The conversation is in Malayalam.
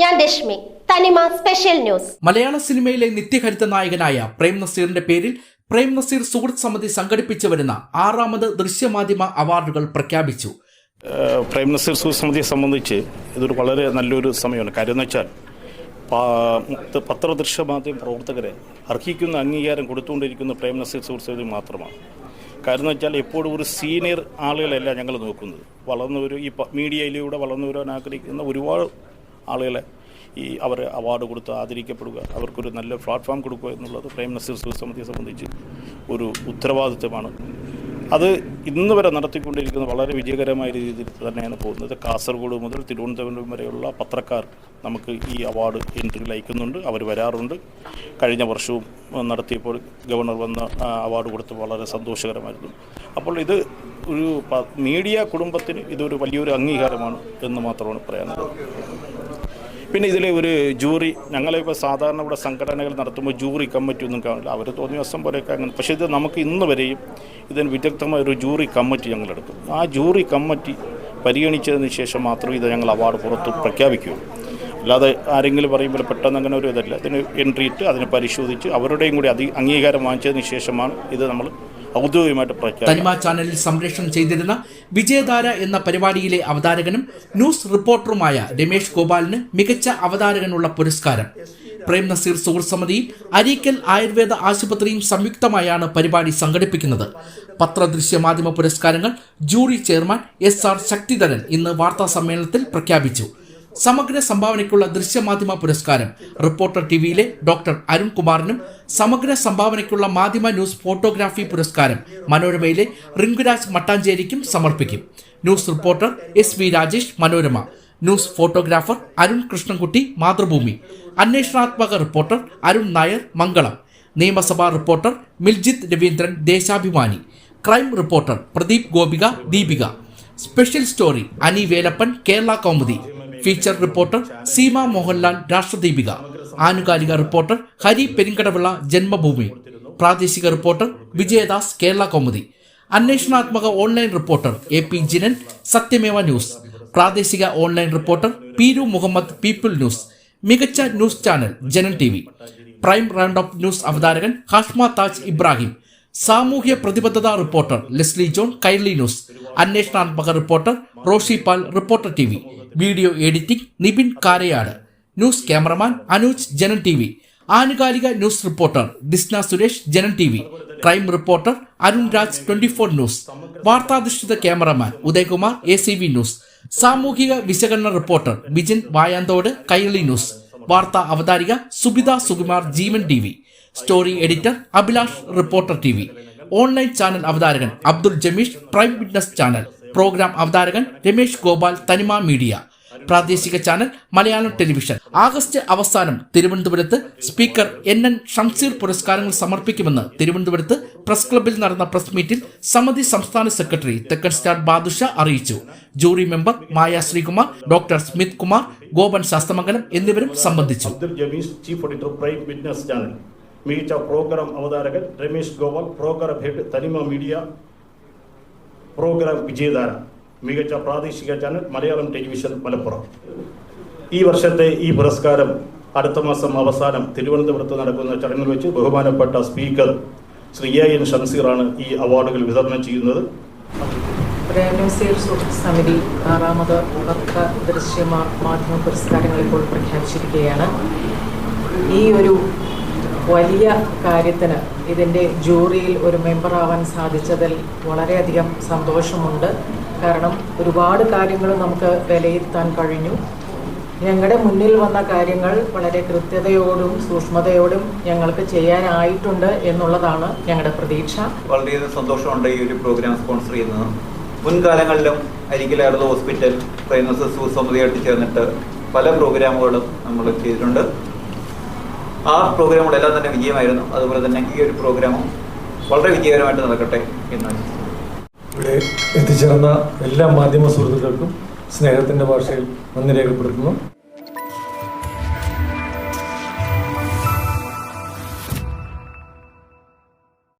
ഞാൻ രശ്മി തനിമ സ്പെഷ്യൽ ന്യൂസ് മലയാള സിനിമയിലെ നിത്യഹരിത നായകനായ പ്രേം നസീറിന്റെ പേരിൽ പ്രേം നസീർ സുഹൃത്ത് സമിതി സംഘടിപ്പിച്ചു വരുന്ന ആറാമത് ദൃശ്യമാധ്യമ അവാർഡുകൾ പ്രഖ്യാപിച്ചു. പ്രേം നസീർ സുഹൃത്ത് സമിതിയെ സംബന്ധിച്ച് ഇതൊരു വളരെ നല്ലൊരു സമയമാണ്. കാര്യം എന്ന് വെച്ചാൽ പത്രദൃശ്യമാധ്യമ പത്രദൃശ്യ മാധ്യമ പ്രവർത്തകരെ അർഹിക്കുന്ന അംഗീകാരം കൊടുത്തുകൊണ്ടിരിക്കുന്ന പ്രേം നസീർ സുഹൃത്ത് സമിതി മാത്രമാണ്. കാരണം എന്ന് വെച്ചാൽ എപ്പോഴും ഒരു സീനിയർ ആളുകളല്ല ഞങ്ങൾ നോക്കുന്നത്. വളർന്നവരും ഈ മീഡിയയിലൂടെ വളർന്നവരാൻ ആഗ്രഹിക്കുന്ന ഒരുപാട് ആളുകളെ ഈ അവർ അവാർഡ് കൊടുത്ത് ആദരിക്കപ്പെടുക. അവർക്കൊരു നല്ല പ്ലാറ്റ്ഫോം കൊടുക്കുക എന്നുള്ളത് പ്രേം നസീർ സുസമിതിയെ സംബന്ധിച്ച് ഒരു ഉത്തരവാദിത്വമാണ്. അത് ഇന്ന് വരെ നടത്തിക്കൊണ്ടിരിക്കുന്നത് വളരെ വിജയകരമായ രീതിയിൽ തന്നെയാണ് പോകുന്നത്. കാസർഗോഡ് മുതൽ തിരുവനന്തപുരം വരെയുള്ള പത്രക്കാർ നമുക്ക് ഈ അവാർഡ് എൻട്രിയിൽ അയക്കുന്നുണ്ട് അവർ വരാറുണ്ട്. കഴിഞ്ഞ വർഷവും നടത്തിയപ്പോൾ ഗവർണർ വന്ന അവാർഡ് കൊടുത്ത് വളരെ സന്തോഷകരമായിരുന്നു. അപ്പോൾ ഇത് ഒരു മീഡിയ കുടുംബത്തിന് ഇതൊരു വലിയൊരു അംഗീകാരമാണ് എന്ന് മാത്രമാണ് പറയാനുള്ളത്. പിന്നെ ഇതിലെ ഒരു ജൂറി ഞങ്ങളിപ്പോൾ സാധാരണ ഇവിടെ സംഘടനകൾ നടത്തുമ്പോൾ ജൂറി കമ്മിറ്റി ഒന്നും കാണില്ല അവർ തോന്നിയ ദിവസം പോലെയൊക്കെ അങ്ങനെ പക്ഷേ ഇത് നമുക്ക് ഇന്ന് വരെയും ഇതിന് വിദഗ്ധമായ ഒരു ജൂറി കമ്മിറ്റി ഞങ്ങൾ എടുക്കും. ആ ജൂറി കമ്മിറ്റി പരിഗണിച്ചതിന് ശേഷം മാത്രമേ ഇത് ഞങ്ങൾ അവാർഡ് പുറത്ത് പ്രഖ്യാപിക്കുകയുള്ളൂ. അല്ലാതെ ആരെങ്കിലും പറയുമ്പോൾ പെട്ടെന്ന് അങ്ങനെ ഒരു ഇതല്ല. ഇതിന് എൻട്രി ഇട്ട് അതിനെ പരിശോധിച്ച് അവരുടെയും കൂടി അതി അംഗീകാരം വാങ്ങിച്ചതിന് ശേഷമാണ് ഇത് നമ്മൾ ഔദ്യോഗികമായിട്ട് പ്രഖ്യാപിക്കുന്നത് തനിമ ചാനലിൽ സംപ്രേഷണം ചെയ്തിരുന്ന വിജയധാര എന്ന പരിപാടിയിലെ അവതാരകനും ന്യൂസ് റിപ്പോർട്ടറുമായ രമേഷ് ഗോപാലിന് മികച്ച അവതാരകനുള്ള പുരസ്കാരം. പ്രേം നസീർ സുഹൃത്ത് സമിതിയും അരീക്കൽ ആയുർവേദ ആശുപത്രിയും സംയുക്തമായാണ് പരിപാടി സംഘടിപ്പിക്കുന്നത്. പത്രദൃശ്യ മാധ്യമ പുരസ്കാരങ്ങൾ jury chairman S R Sakthidharan ഇന്ന് വാർത്താ സമ്മേളനത്തിൽ പ്രഖ്യാപിച്ചു. സമഗ്ര സംഭാവനയ്ക്കുള്ള ദൃശ്യമാധ്യമ പുരസ്കാരം. റിപ്പോർട്ടർ ടിവിയിലെ ഡോക്ടർ അരുൺകുമാറിനും സമഗ്ര സംഭാവനയ്ക്കുള്ള മാധ്യമ ന്യൂസ് ഫോട്ടോഗ്രാഫി പുരസ്കാരം മനോരമയിലെ റിങ്കുരാജ് മട്ടാഞ്ചേരിക്കും സമർപ്പിക്കും. News reporter S V Rajesh Manorama. News photographer Arun Krishnankutty Mathrubhumi. അന്വേഷണാത്മക reporter Arun Nair Mangalam. നിയമസഭാ reporter Miljith Raveendran Deshabhimani. Crime reporter Pradeep Gopika Deepika. Special story Ani Velappan Kerala Kaumudi. Feature reporter Seema Mohanlal Rashtradeepika. ആനുകാലിക റിപ്പോർട്ടർ ഹരി പെരിങ്കടവിള ജന്മഭൂമി. പ്രാദേശിക reporter Vijayadas Kerala Kaumudi. അന്വേഷണാത്മക online reporter A P Jinan Satyameva news. പ്രാദേശിക online reporter Peeru Muhammad people news മികച്ച news channel Janam T V. Prime round of news അവതാരകൻ ഹാഷ്മ താജ് ഇബ്രാഹിം. സാമൂഹ്യ പ്രതിബദ്ധത reporter Leslie John Kairali news. അന്വേഷണാത്മക reporter Roshi Pal reporter T V. Video editing Nibin Karayad. News cameraman Anuj Janam T V. ആനുകാലിക news reporter Disna Suresh Janam T V. Crime reporter Arun Raj twenty four news. വാർത്താധിഷ്ഠിത cameraman Udayakumar A C V news. സാമൂഹിക വിശകലന റിപ്പോർട്ടർ ബിജിൻ വായാന്തോട് കൈരളി ന്യൂസ്. വാർത്താ അവതാരിക Subitha Sukumar Jeevan T V. Story editor Abhilash reporter T online channel അവതാരകൻ Abdul Jameesh prime witness channel. Programme അവതാരകൻ രമേഷ് ഗോപാൽ തനിമ മീഡിയ. പ്രാദേശിക ചാനൽ മലയാളം ടെലിവിഷൻ. ആഗസ്റ്റ് അവസാനം തിരുവനന്തപുരത്ത് സ്പീക്കർ എൻ എൻ ഷംസീർ പുരസ്കാരങ്ങൾ സമർപ്പിക്കുമെന്ന് തിരുവനന്തപുരത്ത് പ്രസ് ക്ലബിൽ നടന്ന പ്രസ് മീറ്റിൽ സമിതി സംസ്ഥാന സെക്രട്ടറി തെക്കൻ സ്റ്റാർ ബാദുഷ അറിയിച്ചു. Jury member Maya Sreekumar doctor Smith Kumar Gopan Sasthamangalam എന്നിവരും സംബന്ധിച്ചു. മികച്ച പ്രോഗ്രാം അവതാരകൻ Ramesh Gopal programme head Thanima media programme Vijayadhara മികച്ച പ്രാദേശിക ചാനൽ മലയാളം ടെലിവിഷൻ മലപ്പുറം ഈ വർഷത്തെ ഈ പുരസ്കാരം അടുത്ത മാസം അവസാനം തിരുവനന്തപുരത്ത് നടക്കുന്ന ചടങ്ങിൽ വെച്ച് ബഹുമാനപ്പെട്ട സ്പീക്കർ ശ്രീ എ എൻ ഷംസീറാണ് ഈ അവാർഡുകൾ വിതരണം ചെയ്യുന്നത്. സമിതി ആറാമത് പത്ര ദൃശ്യ മാധ്യമ പുരസ്കാരങ്ങൾ ഇപ്പോൾ പ്രഖ്യാപിച്ചിരിക്കുകയാണ്. ഈ ഒരു വലിയ കാര്യത്തിന് ഇതിന്റെ ജൂറിയിൽ ഒരു മെമ്പറാവാൻ സാധിച്ചതിൽ വളരെയധികം സന്തോഷമുണ്ട്. കാരണം ഒരുപാട് കാര്യങ്ങൾ നമുക്ക് വിലയിരുത്താൻ കഴിഞ്ഞു. ഞങ്ങളുടെ മുന്നിൽ വന്ന കാര്യങ്ങൾ വളരെ കൃത്യതയോടും സൂക്ഷ്മതയോടും ഞങ്ങൾക്ക് ചെയ്യാനായിട്ടുണ്ട് എന്നുള്ളതാണ് ഞങ്ങളുടെ പ്രതീക്ഷ. വളരെയധികം സന്തോഷമുണ്ട് ഈ ഒരു പ്രോഗ്രാം സ്പോൺസർ ചെയ്യുന്നത്. മുൻകാലങ്ങളിലും അരിക്കൽ ഹോസ്പിറ്റൽ പ്രൈമസ് സമിതിയായിട്ട് ചേർന്നിട്ട് പല പ്രോഗ്രാമുകളും നമ്മൾ ചെയ്തിട്ടുണ്ട്. ആ പ്രോഗ്രാമുകളെല്ലാം തന്നെ വിജയമായിരുന്നു. അതുപോലെ തന്നെ ഈ ഒരു പ്രോഗ്രാമും വളരെ വിജയകരമായിട്ട് നടക്കട്ടെ എന്ന് ഇവിടെ എത്തിച്ചേർന്ന എല്ലാ മാധ്യമ സുഹൃത്തുക്കൾക്കും സ്നേഹത്തിന്റെ ഭാഷയിൽ നന്ദി രേഖപ്പെടുത്തുന്നു.